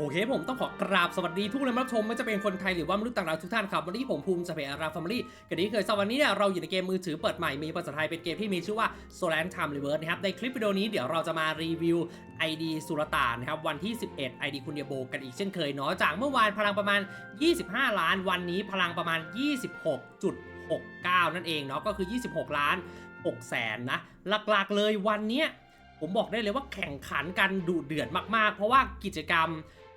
โอเคผมต้องขอกราบสวัสดีทุกคนรับชมไม่ว่าจะเป็นคนไทยหรือว่ามนุษย์ต่างดาวทุกท่านครับวันนี้ผมภูมิสเปอาราฟามิลี่กันนี้เคยสวันนี้เนี่ยเราอยู่ในเกมมือถือเปิดใหม่มีภาษาไทยเป็นเกมที่มีชื่อว่า Solar Time Reverse นะครับในคลิปวิดีโอนี้เดี๋ยวเราจะมารีวิว ID สุลต่านนะครับวันที่ 11 ID คุณเดียโบกันอีกเช่นเคยเนาะจากเมื่อวานพลังประมาณ 25 ล้าน วันนี้พลังประมาณ 26.69 นั่นเองเนาะก็คือ 26 ล้าน6แสนนะหลักๆเลยวันเนี้ยผมบอกได้เลยว่าแข่งขันกันดุเดือดมากๆ เพราะว่ากิจกรรม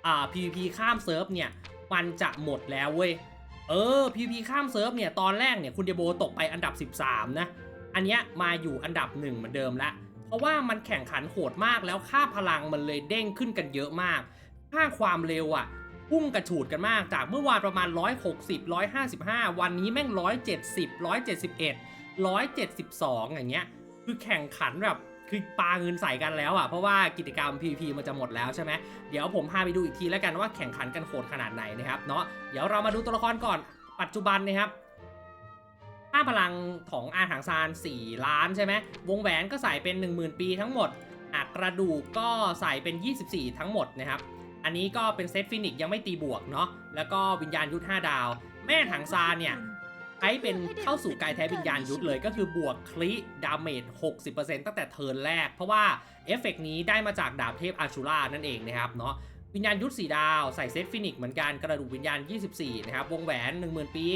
อ่า PVP ข้ามเซิร์ฟเนี่ย มันจะหมดแล้วเว้ย เออ PVP ข้ามเซิร์ฟเนี่ย ตอนแรกเนี่ย คุณเดโบตกไปอันดับ 13 นะ อันเนี้ยมาอยู่อันดับหนึ่งเหมือนเดิมละ เพราะว่ามันแข่งขันโหดมากแล้วค่าพลังมันเลยเด้งขึ้นกันเยอะมาก ค่าความเร็วอะพุ่งกระฉูดกันมากจากเมื่อวานประมาณ 160 155 วันนี้แม่ง 170 171 172 อย่างเงี้ย คือแข่งขันแบบ คือปาเงินใส่กันแล้วอะเพราะว่ากิจกรรม PVP มันจะหมดแล้วใช่ไหมเดี๋ยวผมพาไปดูอีกทีแล้วกันว่าแข่งขันกันโหดขนาดไหนนะครับเนาะเดี๋ยวเรามาดูตัวละครก่อนปัจจุบันนะครับค่าพลังของอาหางซาน 4 ล้านใช่ไหมวงแหวนก็ใส่เป็น 10,000 ปีทั้งหมดอักระดูกก็ใส่เป็น 24 ทั้งหมดนะครับอันนี้ก็เป็นเซตฟินิกยังไม่ตีบวกเนาะแล้วก็วิญญาณยุทธ5ดาว แม่ถังซานเนี่ย ใช้เป็นเข้าสู่กายแท้วิญญาณยุทธเลยก็คือบวกคลิดาเมจ 60%ตั้งแต่เทิร์นแรก เพราะว่าเอฟเฟกต์นี้ได้มาจากดาบเทพอาชูรานั่นเองนะครับเนาะวิญญาณยุทธ4ดาวใส่เซตฟินิกเหมือนกันกระดูกวิญญาณ 24 นะครับ วงแหวน 10,000 ปี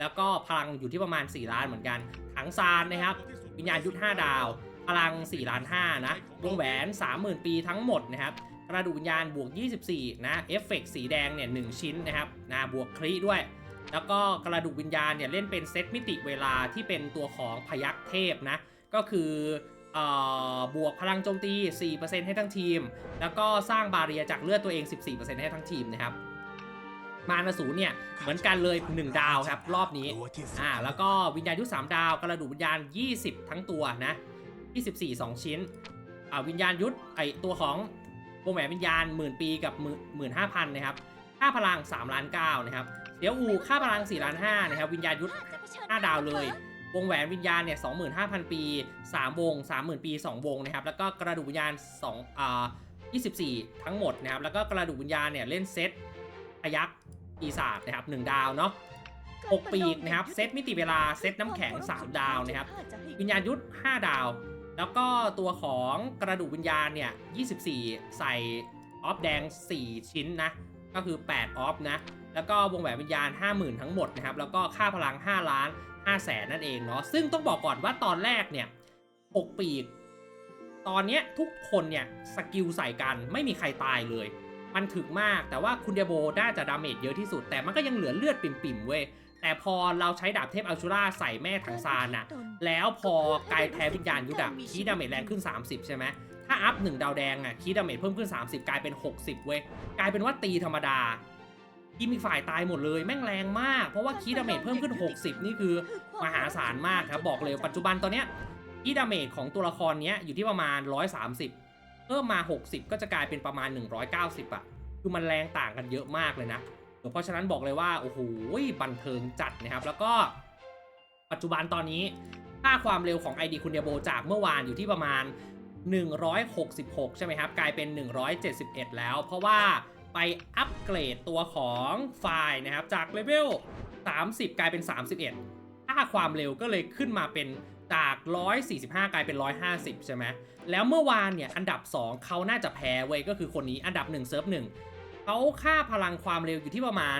แล้วก็พลังอยู่ที่ประมาณ 4 ล้านเหมือนกันถังซานนะครับ วิญญาณยุทธ5ดาว พลัง 4 ล้าน 5 นะ วงแหวน 30,000 ปีทั้งหมดนะครับกระดูกวิญญาณบวก 24 นะเอฟเฟกต์สีแดงเนี่ย1ชิ้นนะครับนะบวกคลิด้วย แล้วก็กระดูกวิญญาณเนี่ยเล่นเป็นเซตมิติเวลาที่เป็นตัวของพยักเทพนะ ก็คืออบวกพลังโจมตี 4%ให้ทั้งทีม แล้วก็สร้างบาเรียจากเลือดตัวเอง 14%ให้ทั้งทีมนะครับ มานสูเนี่ยเหมือนกันเลย 1 ดาวครับ รอบนี้ อ่า แล้วก็วิญญาณยุทธ3ดาว กระดูกวิญญาณ 20 ทั้งตัวนะ 24 2 ชิ้น อ่า วิญญาณยุทธไอตัวของวงแหวนวิญญาณหมื่นปีกับหมื่นห้าพันนะครับ ค่าพลัง 3 ล้าน9นะครับ เดี๋ยวอูค่าพลัง4ล้าน5นะครับวิญญาณยุทธ5ดาวเลยวงแหวนวิญญาณเนี่ย25,000 ปี 3 วง 30,000 ปี 2 วงนะครับ แล้วก็กระดูกวิญญาณ2อ่า24 ทั้งหมดนะครับ แล้วก็กระดูกวิญญาณเนี่ยเล่นเซตพยักปีศาจนะครับ 1 ดาวเนาะปกปีกนะครับ เซตมิติเวลา เซตน้ำแข็ง 3 ดาวนะครับ วิญญาณยุทธ5ดาว แล้วก็ตัวของกระดูกวิญญาณเนี่ย 24 ใส่ออฟแดง 4 ชิ้นนะ ก็คือ 8 ออฟนะ แล้วก็วงแหวนวิญญาณ 50,000 ทั้งหมดนะครับ แล้วก็ค่าพลัง 5 ล้าน5แสนนั่นเองเนาะ ซึ่งต้องบอกก่อนว่าตอนแรกเนี่ยปกปีก ตอนเนี้ยทุกคนเนี่ยสกิลใส่กันไม่มีใครตายเลย มันถึกมาก แต่ว่าคุณเดโบน่าจะดาเมจเยอะที่สุด แต่มันก็ยังเหลือเลือดปิ่มๆเว้ย แต่พอเราใช้ดาบเทพอัลชูราใส่แม่ถังซานอะแล้วพอกายแท้วิญญาณยุทธอะคีดาเมจแรงขึ้น 30 ใช่ไหมถ้าอัพ1ดาวแดงอะคีดาเมจเพิ่มขึ้น 30 กลายเป็น 60 เว้ย กลายเป็นว่าตีธรรมดา ทีมอีกฝ่ายตายหมดเลยแม่งแรงมาก เพราะว่าคีดาเมจเพิ่มขึ้น 60 นี่คือมหาศาลมากครับ บอกเลยปัจจุบันตอนเนี้ยคีดาเมจของตัวละครเนี้ยอยู่ที่ประมาณ 130 เพิ่มมา 60 ก็จะกลายเป็นประมาณ 190อะคือมันแรงต่างกันเยอะมากเลยนะ เพราะฉะนั้นบอกเลยว่าโอ้โหบันเทิงจัดนะครับ แล้วก็ปัจจุบันตอนนี้ค่าความเร็วของ ID คุณเดียโบจากเมื่อวานอยู่ที่ประมาณ 166 ใช่ไหมครับ กลายเป็น 171 แล้ว เพราะว่า ไปอัปเกรดตัวของไฟล์นะครับ จากเลเวล 30 กลายเป็น 31 ค่าความเร็วก็เลยขึ้นมาเป็นจาก 145 กลายเป็น 150 ใช่ไหม แล้วเมื่อวานเนี่ย อันดับ 2 เขาน่าจะแพ้เว้ย ก็คือคนนี้อันดับ 1 เซิร์ฟ1เขาค่าพลังความเร็วอยู่ที่ประมาณ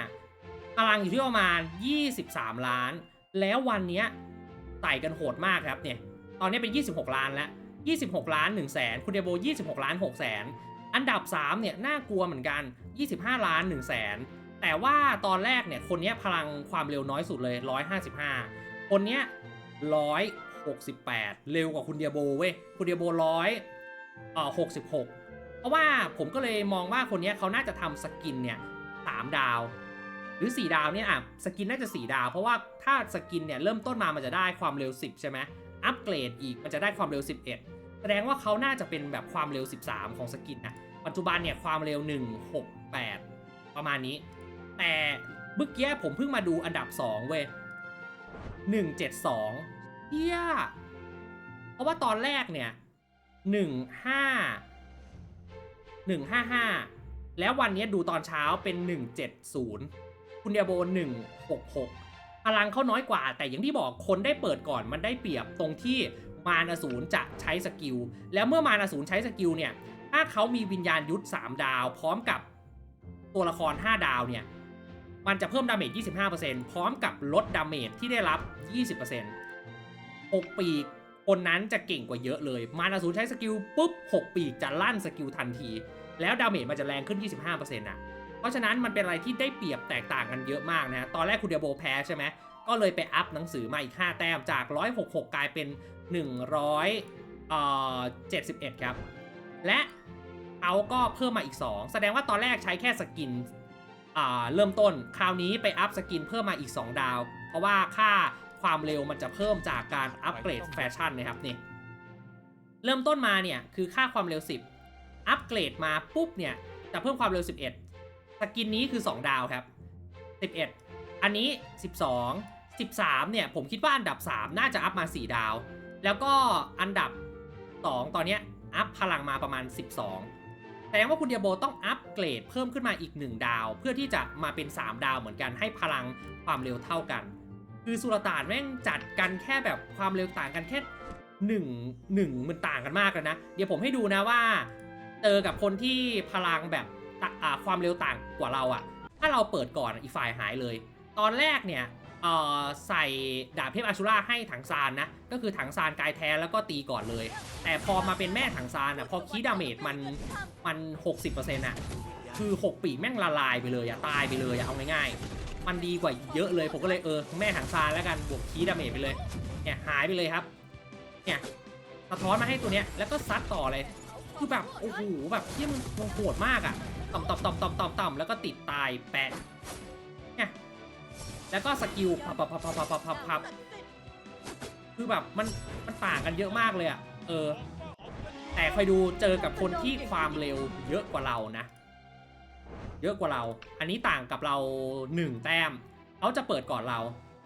155 พลังอยู่ที่ประมาณ 23 ล้าน แล้ววันนี้ไต่กันโหดมากครับเนี่ย ตอนนี้เป็น 26 ล้านแล้ว 26 ล้าน1แสนคุณเดโบ 26 ล้าน6แสน อันดับ 3 เนี่ย น่ากลัวเหมือนกัน 25 ล้าน1แสนแต่ว่าตอนแรกเนี่ย คนเนี้ยพลังความเร็วน้อยสุดเลย 155 คนเนี้ย168 เร็วกว่าคุณเดียโบเว้ย คุณเดียโบร้อยเอ่อ66 เพราะว่าผมก็เลยมองว่าคนเนี้ยเขาน่าจะทำสกินเนี่ย3ดาว หรือ 4 ดาวเนี่ยอะสกินน่าจะ 4 ดาว เพราะว่าถ้าสกินเนี่ยเริ่มต้นมามันจะได้ความเร็ว 10 ใช่ไหมอัปเกรดอีกมันจะได้ความเร็ว 11 แสดงว่าเขาน่าจะเป็นแบบความเร็ว 13 ของสกินนะ ปัจจุบันเนี่ยความเร็ว 168 ประมาณนี้ แต่เมื่อกี้ผมเพิ่งมาดูอันดับ 2 เว้ย 172เฮียเพราะว่าตอนแรกเนี่ย 15 155 แล้ววันนี้ดูตอนเช้าเป็น 170 คุณเดียโบ 166 พลังเขาน้อยกว่า แต่อย่างที่บอกคนได้เปิดก่อนมันได้เปรียบตรงที่มารอสูรจะใช้สกิล แล้วเมื่อมารอสูรใช้สกิลเนี่ย ถ้าเขามีวิญญาณยุทธ3ดาว พร้อมกับตัวละคร 5 ดาวเนี่ย มันจะเพิ่มดาเมจ 25%พร้อมกับลดดาเมจที่ได้รับ 20% 6 ปีกคนนั้นจะเก่งกว่าเยอะเลย มานาสูนใช้สกิลปุ๊บ 6 ปีกจะลั่นสกิลทันที แล้วดาเมจมันจะแรงขึ้น 25%นะเพราะฉะนั้นมันเป็นอะไรที่ได้เปรียบแตกต่างกันเยอะมากนะ ตอนแรกคุณเดียโบแพ้ใช่ไหม ก็เลยไปอัพหนังสือมาอีก 5 แต้มจาก 166 กลายเป็น 100เอ่อ71 ครับ และเขาก็เพิ่มมาอีก 2 แสดงว่าตอนแรกใช้แค่สกินอ่าเริ่มต้น คราวนี้ไปอัพสกินเพิ่มมาอีก 2 ดาว เพราะว่าค่าความเร็วมันจะเพิ่มจากการอัปเกรดแฟชั่นนะครับนี่เริ่มต้นมาเนี่ยคือค่าความเร็ว 10 อัปเกรดมาปุ๊บเนี่ยจะเพิ่มความเร็ว 11 สกินนี้คือ 2 ดาวครับ 11 อันนี้ 12 13 เนี่ยผมคิดว่าอันดับ 3 น่าจะอัพมา 4 ดาว แล้วก็อันดับ 2 ตอนเนี้ย อัพพลังมาประมาณ 12 แสดงว่าคุณเดียโบต้องอัปเกรดเพิ่มขึ้นมาอีก 1 ดาว เพื่อที่จะมาเป็น 3 ดาวเหมือนกันให้พลังความเร็วเท่ากัน คือสุลต่านแม่งจัดกันแค่แบบความเร็วต่างกันแค่หนึ่งหนึ่งมันต่างกันมากเลยนะ เดี๋ยวผมให้ดูนะว่า เจอกับคนที่พลังแบบความเร็วต่างกว่าเราอะถ้าเราเปิดก่อนอีกฝ่ายหายเลย ตอนแรกเนี่ย เอ่อใส่ดาบเทพอาชูราให้ถังซานนะ ก็คือถังซานกายแท้แล้วก็ตีก่อนเลย แต่พอมาเป็นแม่ถังซานอะพอคีดาเมจมันมัน 60%อะคือ 6 ปีแม่งละลายไปเลยอะตายไปเลยอะเอาง่ายๆ มันดีกว่าเยอะเลยผมก็เลยเออแม่ถังซานแล้วกันบวกคีดาเมจไปเลยเนี่ยหายไปเลยครับเนี่ยสะท้อนมาให้ตัวเนี้ยแล้วก็ซัดต่อเลยคือแบบโอ้โหแบบที่มันโหดมากอะต่ำต่ำต่ำต่ำต่ำต่ำแล้วก็ติดตายแปะเนี่ย แล้วก็สกิลพับพับพับพับพับพับพับคือแบบมันมันต่างกันเยอะมากเลยอะเออ แต่คอยดูเจอกับคนที่ความเร็วเยอะกว่าเรานะ เยอะกว่าเรา อันนี้ต่างกับเราหนึ่งแต้มเขาจะเปิดก่อนเรา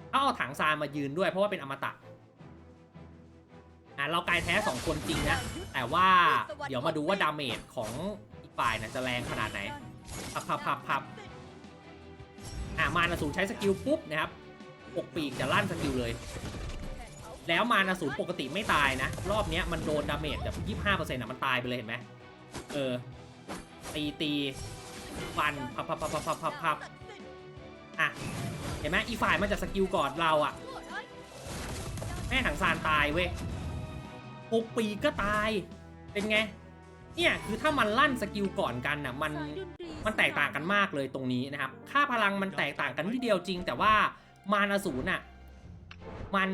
เขาเอาถังซานมายืนด้วยเพราะว่าเป็นอมตะอะเรากายแท้สองคนจริงนะ แต่ว่าเดี๋ยวมาดูว่าดาเมจของอีกฝ่ายนะจะแรงขนาดไหนพับพับพับพับ อะมานาสูนใช้สกิลปุ๊บนะครับปกปีกจะลั่นสกิลเลย แล้วมานาสูนปกติไม่ตายนะ รอบนี้มันโดนดาเมจแบบยี่ห้าเปอร์เซ็นต์อะมันตายไปเลยเห็นไหมเออ ตีตีฟันพับพับพับพับพับพับพับอะ เห็นไหมอีฝ่ายมันจะสกิลก่อนเราอะ แม่ถังซานตายเว้ยปกปีกก็ตาย เป็นไง เนี่ยคือถ้ามันลั่นสกิลก่อนกันน่ะมันมันแตกต่างกันมากเลยตรงนี้นะครับ ค่าพลังมันแตกต่างกันนิดเดียวจริง แต่ว่ามานาสูนอะมัน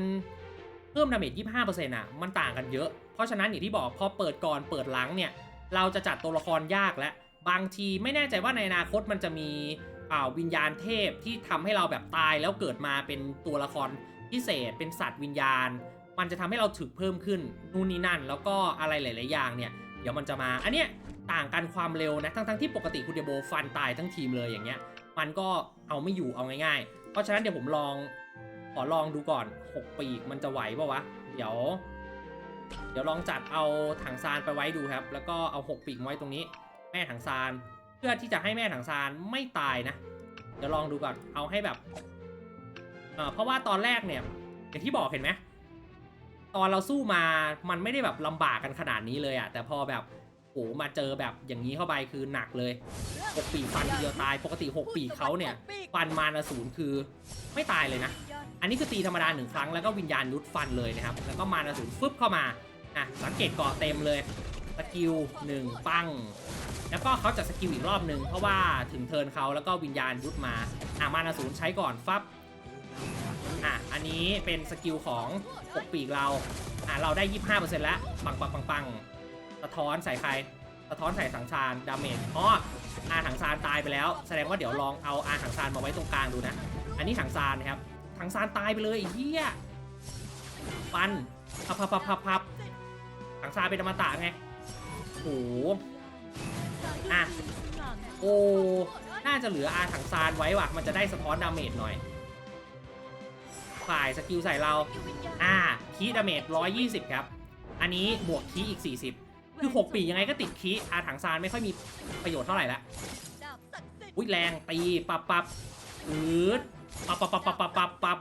เพิ่มดาเมจ25%อะมันต่างกันเยอะ เพราะฉะนั้นอย่างที่บอกพอเปิดก่อนเปิดหลังเนี่ยเราจะจัดตัวละครยากและบางทีไม่แน่ใจว่าในอนาคตมันจะมีอ่าวิญญาณเทพที่ทำให้เราแบบตายแล้วเกิดมาเป็นตัวละครพิเศษเป็นสัตว์วิญญาณ มันจะทำให้เราถึกเพิ่มขึ้นนู่นนี่นั่น แล้วก็อะไรหลาย ๆ อย่างเนี่ย เดี๋ยวมันจะมา อันเนี้ยต่างกันความเร็วนะ ทั้งๆที่ปกติคุณเดโบฟันตายทั้งทีมเลยอย่างเงี้ย มันก็เอาไม่อยู่เอาง่ายๆ เพราะฉะนั้นเดี๋ยวผมลอง ขอลองดูก่อน 6 ปีกมันจะไหวปะวะ เดี๋ยว เดี๋ยวลองจัดเอาถังซานไปไว้ดูครับ แล้วก็เอา 6 ปีกไว้ตรงนี้ แม่ถังซาน เพื่อที่จะให้แม่ถังซานไม่ตายนะ เดี๋ยวลองดูก่อน เอาให้แบบ เพราะว่าตอนแรกเนี่ย อย่างที่บอกเห็นไหม ตอนเราสู้มามันไม่ได้แบบลำบากกันขนาดนี้เลยอะแต่พอแบบโหมาเจอแบบอย่างนี้เข้าไปคือหนักเลยหกปีฟันเดียวตาย ปกติหกปีเขาเนี่ยฟันมานาศูนย์คือไม่ตายเลยนะ อันนี้คือตีธรรมดาหนึ่งครั้งแล้วก็วิญญาณยุดฟันเลยนะครับ แล้วก็มานาศูนย์ฟึบเข้ามาอะสังเกตกาะเต็มเลยสกิลหนึ่งปังแล้วก็เขาจะสกิลอีกรอบหนึ่งเพราะว่าถึงเทินเขาแล้วก็วิญญาณยุดมาอะมานาศูนย์ใช้ก่อนฟับ อะ อันนี้เป็นสกิลของปกปีกเรา อะ เราได้ 25%แล้ว ปังปังปังปังสะท้อนใส่ใคร สะท้อนใส่สังซานดาเมจอ๋ออาถังซานตายไปแล้ว แสดงว่าเดี๋ยวลองเอาอาถังซานมาไว้ตรงกลางดูนะ อันนี้ถังซานนะครับถังซานตายไปเลยไอ้เหี้ยปันพับพับพับพับพับถังซานเป็นอมตะไงโหอะโอ้ น่าจะเหลืออาถังซานไว้ว่ะ มันจะได้สะท้อนดาเมจหน่อย ฝ่ายสกิลใส่เรา อ่าคีดาเมจ120 ครับ อันนี้บวกคีอีก 40 คือ 6 ปียังไงก็ติดคีอาถังซานไม่ค่อยมีประโยชน์เท่าไหร่ละอุ้ยแรงตีปับปับอืดปับปับปับปับปับปับปับ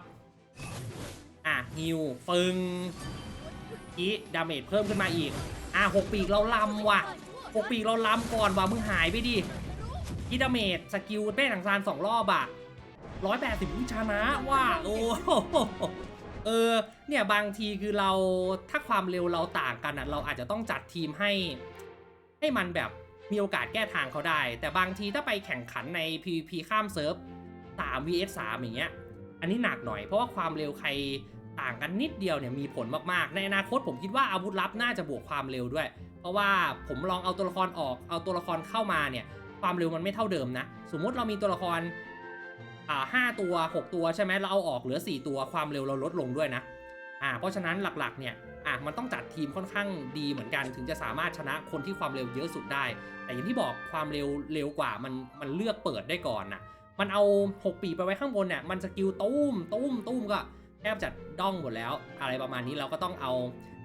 อะฮิวฟึงอีดาเมจเพิ่มขึ้นมาอีก อะหกปีเราลำว่ะหกปีเราลำก่อนว่ะมึงหายไปดิอีดาเมจสกิลเป้ถังซานสองรอบอะ ร้อยแปดสิบวิชนะว่ะโอ้โหเออเนี่ยบางทีคือเราถ้าความเร็วเราต่างกันอะเราอาจจะต้องจัดทีมให้ ให้มันแบบมีโอกาสแก้ทางเขาได้ แต่บางทีถ้าไปแข่งขันใน PVP ข้ามเซิร์ฟ3 vs 3อย่างเงี้ยอันนี้หนักหน่อยเพราะว่าความเร็วใครต่างกันนิดเดียวเนี่ยมีผลมากๆ ในอนาคตผมคิดว่าอาวุธลับน่าจะบวกความเร็วด้วย เพราะว่าผมลองเอาตัวละครออกเอาตัวละครเข้ามาเนี่ยความเร็วมันไม่เท่าเดิมนะ สมมุติเรามีตัวละคร อ่าห้าตัว 6 ตัวใช่ไหมเราเอาออกเหลือ 4 ตัวความเร็วเราลดลงด้วยนะอ่าเพราะฉะนั้นหลักๆเนี่ยอะมันต้องจัดทีมค่อนข้างดีเหมือนกันถึงจะสามารถชนะคนที่ความเร็วเยอะสุดได้ แต่อย่างที่บอกความเร็วเร็วกว่ามันมันเลือกเปิดได้ก่อนน่ะมันเอา 6 ปีไปไว้ข้างบนเนี่ยมันสกิลตุ้มตุ้มตุ้มก็แทบจะด้องหมดแล้ว อะไรประมาณนี้เราก็ต้องเอา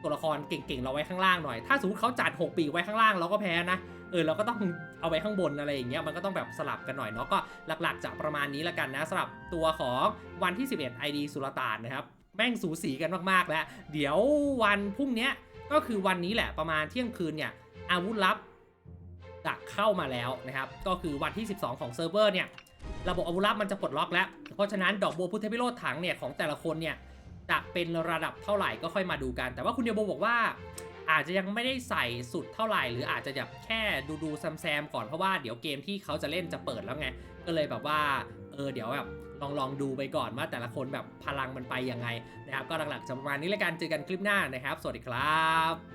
ตัวละครเก่งๆ เราไว้ข้างล่างหน่อย ถ้าสมมติเขาจัด 6 ปีไว้ข้างล่างเราก็แพ้นะ เออเราก็ต้องเอาไว้ข้างบนอะไรอย่างเงี้ย มันก็ต้องแบบสลับกันหน่อยเนาะ ก็หลักๆ จะประมาณนี้ละกันนะสำหรับตัวของวันที่ 11 ID สุลต่านนะครับ แม่งสูสีกันมากๆ แล้ว เดี๋ยววันพรุ่งนี้ก็คือวันนี้แหละประมาณเที่ยงคืนเนี่ยอาวุธลับจะเข้ามาแล้วนะครับ ก็คือวันที่ 12 ของเซิร์ฟเวอร์เนี่ย ระบบอาวุธลับมันจะปลดล็อกแล้ว เพราะฉะนั้นดอกบัวพุทธพิโรธถังเนี่ยของแต่ละคนเนี่ย จะเป็นระดับเท่าไหร่ก็ค่อยมาดูกัน แต่ว่าคุณเดียโบบอกว่า อาจจะยังไม่ได้ใส่สุดเท่าไหร่ หรืออาจจะแบบแค่ดูดูแซมแซมๆก่อนเพราะว่าเดี๋ยวเกมที่เขาจะเล่นจะเปิดแล้วไง ก็เลยแบบว่าเออเดี๋ยวแบบลองลองดูไปก่อนว่าแต่ละคนแบบพลังมันไปยังไงนะครับ ก็หลักๆจะประมาณนี้แล้วกันเจอกันคลิปหน้านะครับ สวัสดีครับ